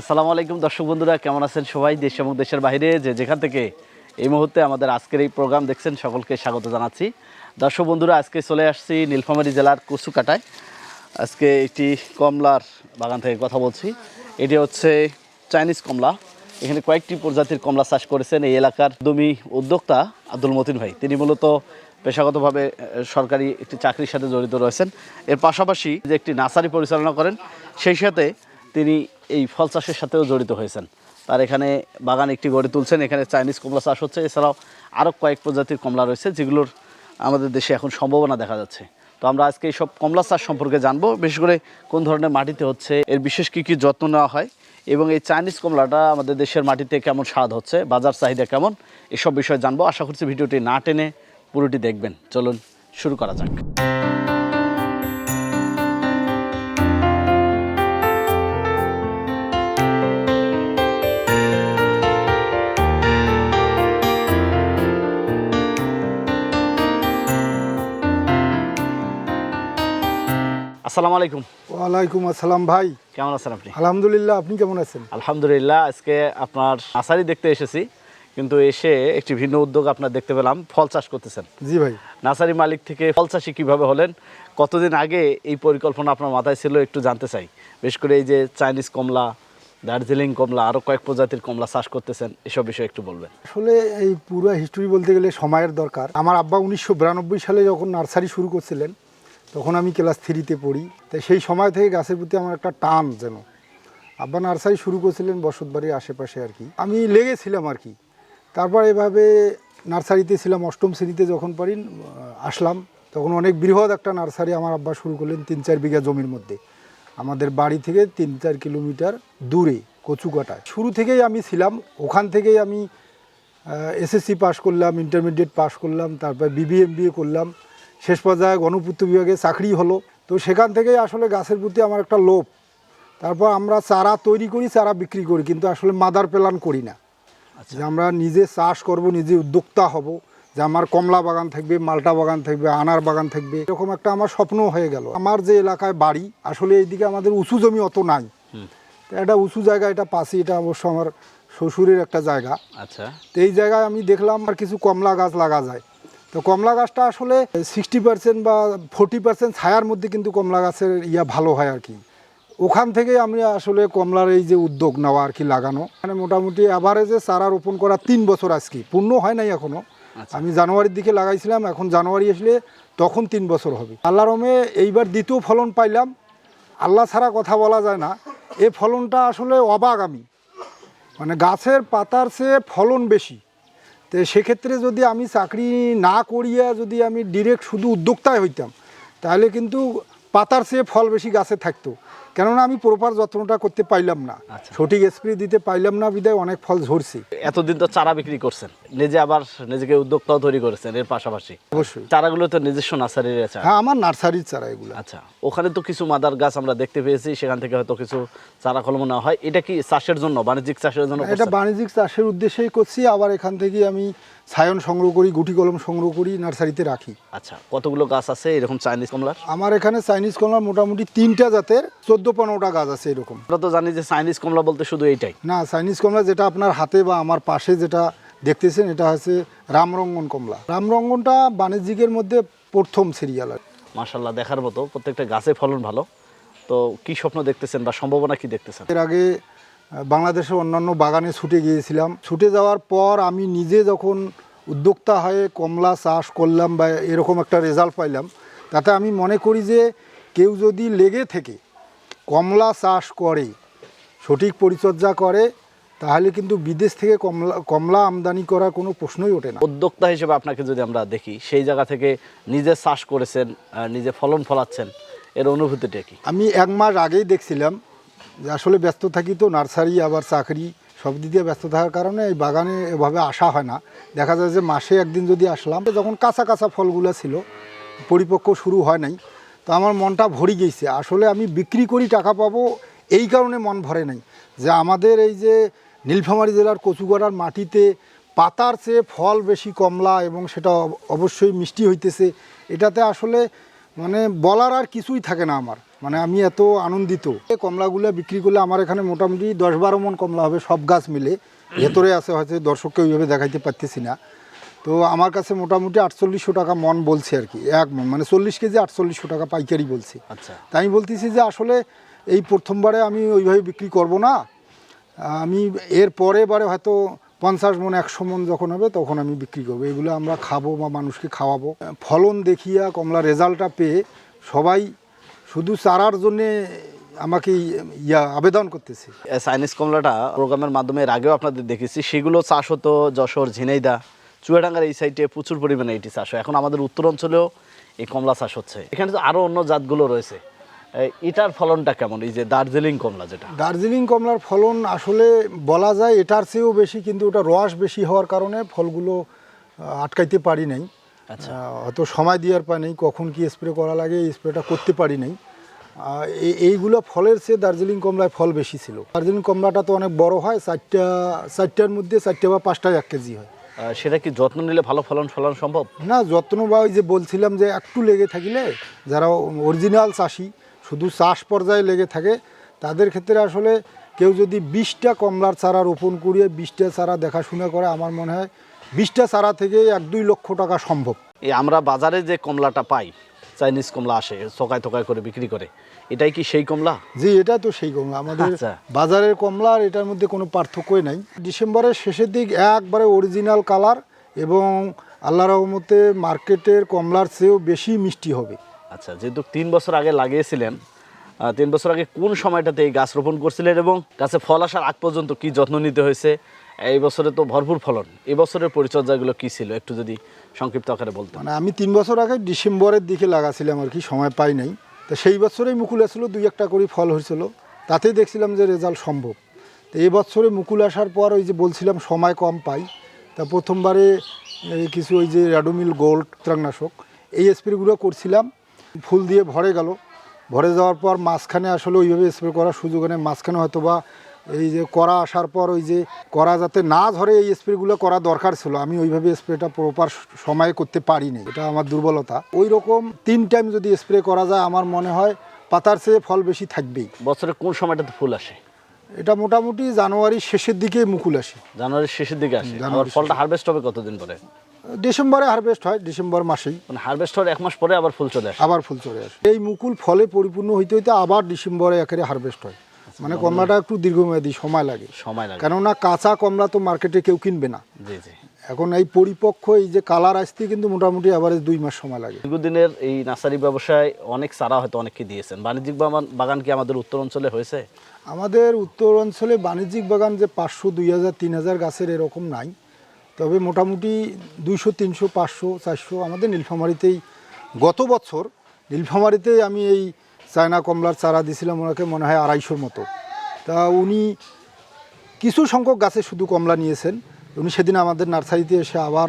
আসসালামু আলাইকুম, দর্শক বন্ধুরা, কেমন আছেন সবাই? দেশ এবং দেশের বাইরে যে যেখান থেকে এই মুহূর্তে আমাদের আজকের এই প্রোগ্রাম দেখছেন, সকলকে স্বাগত জানাচ্ছি। দর্শক বন্ধুরা, আজকে চলে আসছি নীলফামারী জেলার কুসুকাটায়। আজকে একটি কমলার বাগান থেকে কথা বলছি। এটি হচ্ছে চাইনিজ কমলা। এখানে কয়েকটি প্রজাতির কমলা চাষ করেছেন এই এলাকার দমি উদ্যোক্তা আব্দুল মতিন ভাই। তিনি মূলত পেশাগতভাবে সরকারি একটি চাকরির সাথে জড়িত রয়েছেন। এর পাশাপাশি যে একটি নার্সারি পরিচালনা করেন, সেই সাথে তিনি এই ফল চাষের সাথেও জড়িত হয়েছেন। তার এখানে বাগান একটি গড়ে তুলছেন, এখানে চাইনিজ কমলা চাষ হচ্ছে। এছাড়াও আরও কয়েক প্রজাতির কমলা রয়েছে, যেগুলোর আমাদের দেশে এখন সম্ভাবনা দেখা যাচ্ছে। তো আমরা আজকে এই সব কমলা চাষ সম্পর্কে জানব, বিশেষ করে কোন ধরনের মাটিতে হচ্ছে, এর বিশেষ কী কী যত্ন নেওয়া হয় এবং এই চাইনিজ কমলাটা আমাদের দেশের মাটিতে কেমন স্বাদ হচ্ছে, বাজার চাহিদা কেমন, এসব বিষয়ে জানব। আশা করছি ভিডিওটি না টেনে পুরোটি দেখবেন। চলুন শুরু করা যাক। আসসালামু আলাইকুম। ওয়ালাইকুম আসসালাম ভাই। কেমন আছেন আপনি? আলহামদুলিল্লাহ আপনি কেমন আছেন? আলহামদুলিল্লাহ আজকে আপনার নার্সারি দেখতে এসেছি কিন্তু এসে একটি ভিন্ন উদ্যোগ আপনার দেখতে পেলাম ফল চাষ করতেছেন। জি ভাই। নার্সারি মালিক থেকে ফল চাষি কীভাবে হলেন কতদিন আগে এই পরিকল্পনা আপনার মাথায় ছিল একটু জানতে চাই। বিশেষ করে এই যে চাইনিজ কমলা দার্জিলিং কমলা আরও কয়েক প্রজাতির কমলা চাষ করতেছেন এসব বিষয়ে একটু বলবেন। আসলে এই পুরো হিস্টোরি বলতে গেলে সময়ের দরকার। আমার আব্বা উনিশশো বিরানব্বই সালে যখন নার্সারি শুরু করছিলেন তখন আমি ক্লাস থ্রিতে পড়ি। তাই সেই সময় থেকে গাছের প্রতি আমার একটা টান যেন। আব্বা নার্সারি শুরু করছিলেন বসতবাড়ির আশেপাশে আর কি। আমি লেগেছিলাম আর কি। তারপর এভাবে নার্সারিতে ছিলাম, অষ্টম শ্রেণীতে যখন পারি আসলাম। তখন অনেক বৃহৎ একটা নার্সারি আমার আব্বা শুরু করলেন তিন চার বিঘা জমির মধ্যে। আমাদের বাড়ি থেকে তিন চার কিলোমিটার দূরে, কচুকাটায়। শুরু থেকেই আমি ছিলাম। ওখান থেকেই আমি এসএসসি পাশ করলাম ইন্টারমিডিয়েট পাশ করলাম, তারপর বিবিএমবিএ করলাম। শেষ পর্যায়ে গণপূর্ত বিভাগে চাকরি হলো। তো সেখান থেকেই আসলে গাছের প্রতি আমার একটা লোভ। তারপর আমরা চারা তৈরি করি চারা বিক্রি করি কিন্তু আসলে মাদার প্ল্যান করি না। যে আমরা নিজে চাষ করব নিজে উদ্যোক্তা হব। যে আমার কমলা বাগান থাকবে মালটা বাগান থাকবে আনার বাগান থাকবে এরকম একটা আমার স্বপ্ন হয়ে গেল। আমার যে এলাকায় বাড়ি আসলে এইদিকে আমাদের উঁচু জমি অত নাই। তো একটা উঁচু জায়গা এটা পাশে এটা অবশ্য আমার শ্বশুরের একটা জায়গা। আচ্ছা। তো এই জায়গায় আমি দেখলাম আর কিছু কমলা গাছ লাগা যায়। তো কমলা গাছটা আসলে সিক্সটি পার্সেন্ট বা ফোর্টি পার্সেন্ট ছায়ার মধ্যে কিন্তু কমলা গাছের ইয়া ভালো হয় আর কি। ওখান থেকে আমি আসলে কমলার এই যে উদ্যোগ নেওয়া আর কি লাগানো। মানে মোটামুটি অ্যাভারেজে চারা রোপণ করা তিন বছর আজকে পূর্ণ হয় নাই এখনও। আমি জানুয়ারির দিকে লাগাইছিলাম এখন জানুয়ারি আসলে তখন তিন বছর হবে। আল্লাহ রমে এইবার দ্বিতীয় ফলন পাইলাম। আল্লাহ ছাড়া কথা বলা যায় না। এই ফলনটা আসলে অবাক আমি। মানে গাছের পাতার চেয়ে ফলন বেশি। তো সেক্ষেত্রে যদি আমি চাকরি না করিয়া যদি আমি ডিরেক্ট শুধু উদ্যোক্তায় হইতাম, তাহলে কিন্তু পাতার চেয়ে ফল বেশি গাছে থাকতো। কেননা আমি প্রপার যত্নটা করতে পাইলাম না। আচ্ছা। সঠিক স্প্রে দিতে পাইলাম না বিদায় অনেক ফল ঝরছে। এতদিন তো চারা বিক্রি করছেন। নিজে আবার নিজেকে উদ্যোক্তাও তৈরি করেছেন এর পাশাপাশি। অবশ্যই। চারাগুলো তো নিজস্ব নার্সারির চারা। হ্যাঁ আমার নার্সারির চারা এগুলো। আচ্ছা ওখানে তো কিছু মাদার গাছ আমরা দেখতে পেয়েছি সেখান থেকে হয়তো কিছু চারা কলম নেওয়া হয়। এটা কি চাষের জন্য বাণিজ্যিক চাষের জন্য এটা বাণিজ্যিক চাষের উদ্দেশ্যেই করছি আবার এখান থেকে আমি ছায়ন সংগ্রহ করি গুটি কলম সংগ্রহ করি নার্সারিতে রাখি। আচ্ছা কতগুলো গাছ আছে এরকম চাইনিজ কমলার? আমার এখানে চাইনিজ কমলা মোটামুটি তিনটা জাতের চোদ্দ পনেরোটা গাছ আছে এরকম। আমরা তো জানি যে চাইনিজ কমলা বলতে শুধু এইটাই। না চাইনিজ কমলা যেটা আপনার হাতে বা আমার পাশে যেটা দেখতেছেন এটা হচ্ছে রামরঙ্গন কমলা। রামরঙ্গনটা বাণিজ্যিকের মধ্যে প্রথম সিরিয়াল আর। মাশাল্লাহ দেখার মতো প্রত্যেকটা গাছে ফলন ভালো। তো কি স্বপ্ন দেখতেছেন বা সম্ভাবনা কি দেখতেছেন? এর আগে বাংলাদেশের অন্যান্য বাগানে ছুটে গিয়েছিলাম। ছুটে যাওয়ার পর আমি নিজে যখন উদ্যোক্তা হয়ে কমলা চাষ করলাম বা এরকম একটা রেজাল্ট পাইলাম তাতে আমি মনে করি যে কেউ যদি লেগে থেকে কমলা চাষ করে সঠিক পরিচর্যা করে তাহলে কিন্তু বিদেশ থেকে কমলা কমলা আমদানি করার কোনো প্রশ্নই ওঠে না। উদ্যোক্তা হিসেবে আপনাকে যদি আমরা দেখি সেই জায়গা থেকে নিজে চাষ করেছেন নিজে ফলন ফলাচ্ছেন এর অনুভূতিটা কি? আমি এক মাস আগেই দেখছিলাম যে আসলে ব্যস্ত থাকি তো, নার্সারি আবার চাকরি, সব দিক ব্যস্ত থাকার কারণে এই বাগানে এভাবে আসা হয় না। দেখা যায় যে মাসে একদিন যদি আসলাম যখন কাঁচা কাঁচা ফলগুলো ছিল, পরিপক্ক শুরু হয় নাই, তো আমার মনটা ভরে গেছে আসলে আমি বিক্রি করি টাকা পাবো, এই কারণে মন ভরে নাই। যে আমাদের এই যে নীলফামারী জেলার কচুগড়ার মাটিতে পাতার চেয়ে ফল বেশি কমলা এবং সেটা অব- অবশ্যই মিষ্টি হইতেছে, এটাতে আসলে মানে বলার আর কিছুই থাকে না আমার। মানে আমি এত আনন্দিত। এই কমলাগুলো বিক্রি করলে আমার এখানে মোটামুটি দশ বারো মন কমলা হবে সব গাছ মিলে। ভেতরে আছে হয়তো দর্শককে ওইভাবে দেখাইতে পারতেছি না। তো আমার কাছে মোটামুটি আটচল্লিশশো টাকা মন বলছে আর কি এক মন। মানে চল্লিশ কেজি আটচল্লিশশো টাকা পাইকারি বলছে। আচ্ছা। তাই আমি বলতেছি যে আসলে এই প্রথমবারে আমি ওইভাবে বিক্রি করব না। আমি এর পরে বারে হয়তো পঞ্চাশ মন একশো মন যখন হবে তখন আমি বিক্রি করব। এগুলো আমরা খাব বা মানুষকে খাওয়াবো। ফলন দেখিয়া কমলা রেজাল্টটা পেয়ে সবাই শুধু চারার জন্যে আমাকে ইয়া আবেদন করতেছি। চাইনিজ কমলাটা প্রোগ্রামের মাধ্যমে এর আগেও আপনাদের দেখেছি। সেগুলো চাষ হতো যশোর ঝিনাইদা চুয়াডাঙ্গার এই সাইডে প্রচুর পরিমাণে এটি চাষ হয়। এখন আমাদের উত্তর অঞ্চলেও এই কমলা চাষ হচ্ছে। এখানে তো আরও অন্য জাতগুলো রয়েছে। এটার ফলনটা কেমন? এই যে দার্জিলিং কমলা যেটা। দার্জিলিং কমলার ফলন আসলে বলা যায় এটার চেয়েও বেশি কিন্তু ওটা রস বেশি হওয়ার কারণে ফলগুলো আটকাইতে পারি নাই। অত সময় দেওয়ার পাই নেই কখন কি স্প্রে করা লাগে এই স্প্রেটা করতে পারি নাই। এই- এইগুলো ফলের চেয়ে দার্জিলিং কমলায় ফল বেশি ছিল। দার্জিলিং কমলাটা তো অনেক বড় হয় চারটা চারটার মধ্যে চারটে বা পাঁচটা এক কেজি হয়। সেটা কি যত্ন নিলে ভালো ফলন ফলন সম্ভব? না যত্ন বা ওই যে বলছিলাম যে একটু লেগে থাকিলে যারা অরিজিনাল চাষি শুধু চাষ পর্যায়ে লেগে থাকে তাদের ক্ষেত্রে আসলে কেউ যদি বিশটা কমলার চারা রোপণ করিয়ে বিশটা চারা দেখাশোনা করে আমার মনে হয় বিশটা চারা থেকে এক দুই লক্ষ টাকা সম্ভব। এই আমরা বাজারে যে কমলাটা পাই চাইনিজ কমলা আসে চকায় থকায় করে বিক্রি করে এটাই কি সেই কমলা? জি এটা তো সেই কমলা। আমাদের আচ্ছা। বাজারের কমলা আর এটার মধ্যে কোনো পার্থক্যই নাই। ডিসেম্বরের শেষের দিক একবারে অরিজিনাল কালার এবং আল্লাহ রহমতে মার্কেটের কমলার চেয়েও বেশি মিষ্টি হবে। আচ্ছা যেহেতু তিন বছর আগে লাগিয়েছিলেন তিন বছর আগে কোন সময়টাতে এই গাছ রোপণ করছিলেন এবং গাছে ফল আসার আগ পর্যন্ত কি যত্ন নিতে হয়েছে? এই বছরে তো ভরপুর ফলন। এই বছরের পরিচর্যাগুলো কি ছিল? একটু যদি সংক্ষিপ্ত আকারে বলতেন। মানে আমি তিন বছর আগে ডিসেম্বরের দিকে লাগাছিলাম আর কি, সময় পাই নাই। তো সেই বছরেই মুকুল আসছিল দুই একটা করে ফল হয়েছিল। তাতেই দেখছিলাম যে রেজাল্ট সম্ভব। তো এই বছরে মুকুল আসার পর ওই যে বলছিলাম সময় কম পাই। তা প্রথমবারে কিছু ওই যে র্যাডোমিল গোল্ড ত্রাংনাশক এই স্প্রেগুলো করছিলাম। ফুল দিয়ে ভরে গেল। ভরে যাওয়ার পর মাঝখানে আসলে ওইভাবে স্প্রে করার সুযোগ নেই। মাঝখানে হয়তো বা এই যে করা আসার পর ওই যে করা যাতে না ধরে এই স্প্রেগুলো করা দরকার ছিল আমি ওইভাবে স্প্রেটা প্রপার সময়ে করতে পারিনি এটা আমার দুর্বলতা। ওই রকম তিন টাইম যদি স্প্রে করা যায় আমার মনে হয় পাতার চেয়ে ফল বেশি থাকবেই। বছরে কোন সময়টাতে ফুল আসে? এটা মোটামুটি জানুয়ারির শেষের দিকে মুকুল আসে। জানুয়ারির শেষের দিকে আসে? আবার ফলটা হারভেস্ট হবে কতদিন পরে? ডিসেম্বরে হারভেস্ট হয় ডিসেম্বর মাসেই। মানে হারভেস্ট হওয়ার এক মাস পরে আবার ফুল চলে আসে? আবার ফুল চলে আসে। এই মুকুল ফলে পরিপূর্ণ হইতে হইতে আবার ডিসেম্বরে একেবারে হারভেস্ট হয়। মানে কমলাটা একটু দীর্ঘমেয়াদী সময় লাগে। সময় লাগে। কেননা কাঁচা কমলা তো মার্কেটে কেউ কিনবে না। জি জি। এখন এই পরিপক্ষ এই যে কালার আসতে কিন্তু মোটামুটি আভারেজ দুই মাস সময় লাগে। দীর্ঘদিনের এই নার্সারি ব্যবসায় অনেক চারা হয়তো অনেককে দিয়েছেন। বাণিজ্যিক বাগান বাগান কি আমাদের উত্তর অঞ্চলে হয়েছে? আমাদের উত্তর অঞ্চলে বাণিজ্যিক বাগান যে পাঁচশো দুই হাজার তিন হাজার গাছের এরকম নাই। তবে মোটামুটি দুইশো তিনশো পাঁচশো চারশো আমাদের নীলফামারিতেই গত বছর নীলফামারিতেই আমি এই চায়না কমলার চারা দিয়েছিলাম ওনাকে, মনে হয় আড়াইশোর মতো। তা উনি কিছু সংখ্যক গাছে শুধু কমলা নিয়েছেন। উনি সেদিন আমাদের নার্সারিতে এসে আবার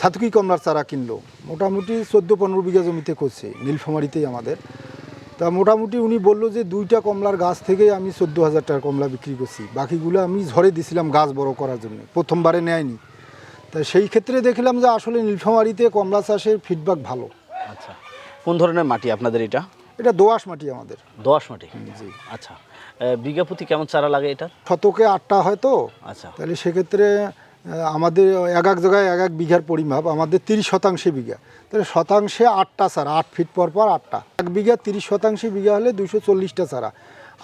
সাতকি কমলার চারা কিনলো। মোটামুটি চোদ্দ পনেরো বিঘা জমিতে করছে, নীলফামারিতেই আমাদের। তা মোটামুটি উনি বলল যে দুইটা কমলার গাছ থেকে আমি চোদ্দ হাজার টাকার কমলা বিক্রি করছি। বাকিগুলো আমি ঝরে দিছিলাম গাছ বড় করার জন্য, প্রথমবারে নেয়নি। তা সেই ক্ষেত্রে দেখলাম যে আসলে নীলফামারিতে কমলা চাষের ফিডব্যাক ভালো। আচ্ছা। কোন ধরনের মাটি আপনাদের এটা? এটা দোআঁশ মাটি আমাদের। দোআঁশ মাটি? জি। আচ্ছা। বিঘা প্রতি কেমন চারা লাগে এটা শতকে আটটা হয় তো। আচ্ছা। তাহলে সেক্ষেত্রে আমাদের এক এক জায়গায় এক এক বিঘার পরিমাপ আমাদের তিরিশ শতাংশে বিঘা। তাহলে শতাংশে আটটা চারা আট ফিট পর পর আটটা। এক বিঘা তিরিশ শতাংশে বিঘা হলে দুশো চল্লিশটা চারা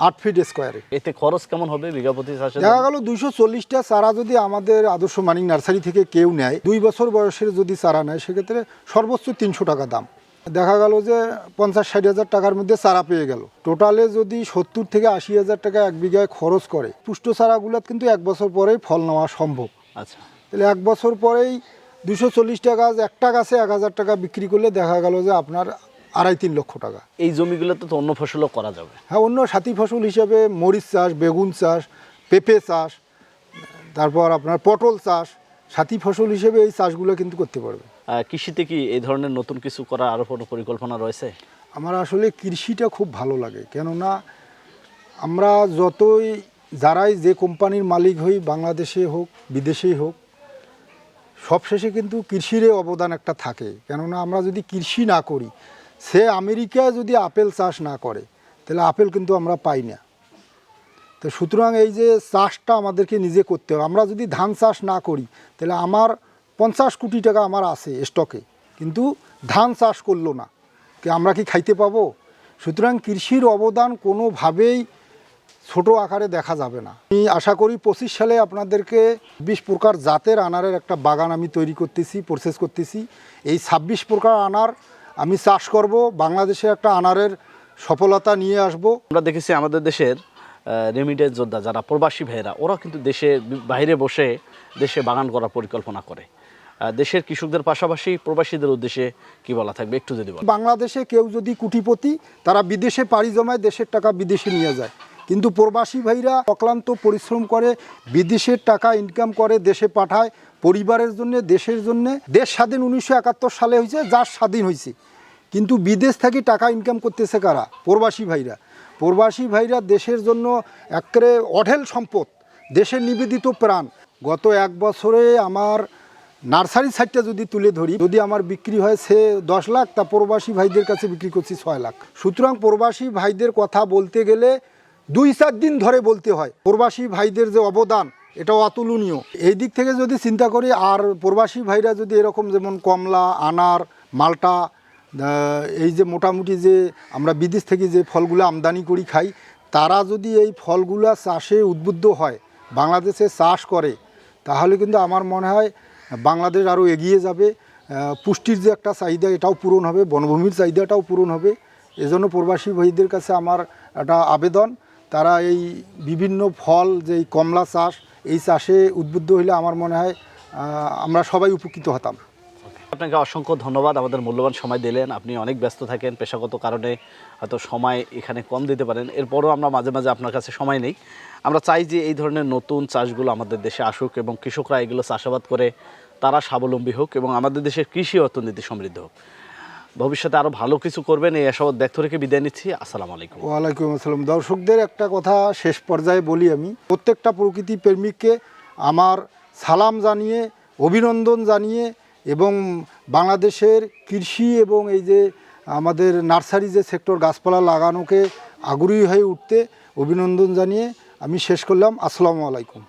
আট ফিট স্কোয়ারে এতে খরচ কেমন হবে বিঘা প্রতি চাষে দেখা গেল দুইশো চল্লিশটা চারা যদি আমাদের আদর্শ মানিক নার্সারি থেকে কেউ নেয় দুই বছর বয়সের যদি চারা নেয় সেক্ষেত্রে সর্বোচ্চ তিনশো টাকা দাম। দেখা গেল যে পঞ্চাশ ষাট হাজার টাকার মধ্যে চারা পেয়ে গেল। টোটালে যদি সত্তর থেকে আশি হাজার টাকা এক বিঘায় খরচ করে পুষ্ট চারাগুলো কিন্তু এক বছর পরেই ফল নেওয়া সম্ভব। আচ্ছা। তাহলে এক বছর পরেই দুশো চল্লিশটা গাছ একটা গাছে এক হাজার টাকা বিক্রি করলে দেখা গেল যে আপনার আড়াই তিন লক্ষ টাকা। এই জমিগুলোতে তো অন্য ফসলও করা যাবে। হ্যাঁ অন্য সাথী ফসল হিসেবে মরিচ চাষ বেগুন চাষ পেঁপে চাষ তারপর আপনার পটল চাষ সাথী ফসল হিসেবে এই চাষগুলো কিন্তু করতে পারবে। কৃষিতে কি এই ধরনের নতুন কিছু করার আরও কোনো পরিকল্পনা রয়েছে? আমার আসলে কৃষিটা খুব ভালো লাগে, কেননা আমরা যতই, যারাই যে কোম্পানির মালিক হই, বাংলাদেশে হোক, বিদেশেই হোক, সবশেষে কিন্তু কৃষিরই অবদান একটা থাকে। কেননা আমরা যদি কৃষি না করি, সে আমেরিকা যদি আপেল চাষ না করে, তাহলে আপেল কিন্তু আমরা পাই না। তো সুতরাং এই যে চাষটা আমাদেরকে নিজে করতে হবে, আমরা যদি ধান চাষ না করি, তাহলে আমার পঞ্চাশ কোটি টাকা আমার আছে স্টকে কিন্তু ধান চাষ করল না। কি আমরা কি খাইতে পাবো? সুতরাং কৃষির অবদান কোনোভাবেই ছোট আকারে দেখা যাবে না। আমি আশা করি পঁচিশ সালে আপনাদেরকে বিশ প্রকার জাতের আনারের একটা বাগান আমি তৈরি করতেছি প্রসেস করতেছি। এই ছাব্বিশ প্রকার আনার আমি চাষ করব, বাংলাদেশে একটা আনারের সফলতা নিয়ে আসব। আমরা দেখেছি আমাদের দেশের রেমিডেন্স যোদ্ধা, যারা প্রবাসী ভাইয়েরা ওরা কিন্তু দেশে বাইরে বসে দেশে বাগান করার পরিকল্পনা করে। দেশের কৃষকদের পাশাপাশি প্রবাসীদের উদ্দেশ্যে কি বলা থাকবে? একটু যদি বাংলাদেশে কেউ যদি কুটিপতি, তারা বিদেশে পাড়ি জমায় দেশের টাকা বিদেশে নিয়ে যায়। কিন্তু প্রবাসী ভাইরা অক্লান্ত পরিশ্রম করে, বিদেশের টাকা ইনকাম করে দেশে পাঠায়, পরিবারের জন্য, দেশের জন্য। দেশ স্বাধীন উনিশশো একাত্তর সালে হয়েছে, যার স্বাধীন হয়েছে। কিন্তু বিদেশ থেকে টাকা ইনকাম করতেছে কারা? প্রবাসী ভাইরা। প্রবাসী ভাইরা দেশের জন্য একেবারে অঢেল সম্পদ দেশের নিবেদিত প্রাণ। গত এক বছরে আমার নার্সারি সাইডটা যদি তুলে ধরি, যদি আমার বিক্রি হয় সে দশ লাখ, তা প্রবাসী ভাইদের কাছে বিক্রি করছি ছয় লাখ। সুতরাং প্রবাসী ভাইদের কথা বলতে গেলে দুই চার দিন ধরে বলতে হয়, প্রবাসী ভাইদের যে অবদান এটা অতুলনীয়। এই দিক থেকে যদি চিন্তা করি, আর প্রবাসী ভাইরা যদি এরকম যেমন কমলা, আনার, মালটা এই যে মোটামুটি যে আমরা বিদেশ থেকে যে ফলগুলো আমদানি করি খাই, তারা যদি এই ফলগুলা চাষে উদ্বুদ্ধ হয়, বাংলাদেশে চাষ করে, তাহলে কিন্তু আমার মনে হয় বাংলাদেশ আরও এগিয়ে যাবে পুষ্টির যে একটা চাহিদা এটাও পূরণ হবে, বনভূমির চাহিদাটাও পূরণ হবে। এজন্য প্রবাসী ভাইদের কাছে আমার একটা আবেদন, তারা এই বিভিন্ন ফল যে কমলা চাষ, এই চাষে উদ্বুদ্ধ হলে আমার মনে হয় আমরা সবাই উপকৃত হতাম। আপনাকে অসংখ্য ধন্যবাদ, আমাদের মূল্যবান সময় দিলেন। আপনি অনেক ব্যস্ত থাকেন, পেশাগত কারণে হয়তো সময় এখানে কম দিতে পারেন। এরপরও আমরা মাঝে মাঝে আপনার কাছে সময় নেই। আমরা চাই যে এই ধরনের নতুন চাষগুলো আমাদের দেশে আসুক এবং কৃষকরা এগুলো চাষাবাদ করে তারা স্বাবলম্বী হোক এবং আমাদের দেশের কৃষি অর্থনীতি সমৃদ্ধ হোক। ভবিষ্যতে আরও ভালো কিছু করবেন, এই আশাবাদ ব্যক্ত রেখে বিদায় নিচ্ছি। আসসালামু আলাইকুম। ওয়ালাইকুম আসসালাম। দর্শকদের একটা কথা শেষ পর্যায়ে বলি আমি। প্রত্যেকটা প্রকৃতি প্রেমিককে আমার সালাম জানিয়ে, অভিনন্দন জানিয়ে এবং বাংলাদেশের কৃষি এবং এই যে আমাদের নার্সারি যে সেক্টর গাছপালা লাগানোকে আগ্রহী হয়ে উঠতে অভিনন্দন জানিয়ে আমি শেষ করলাম। আসসালামু আলাইকুম।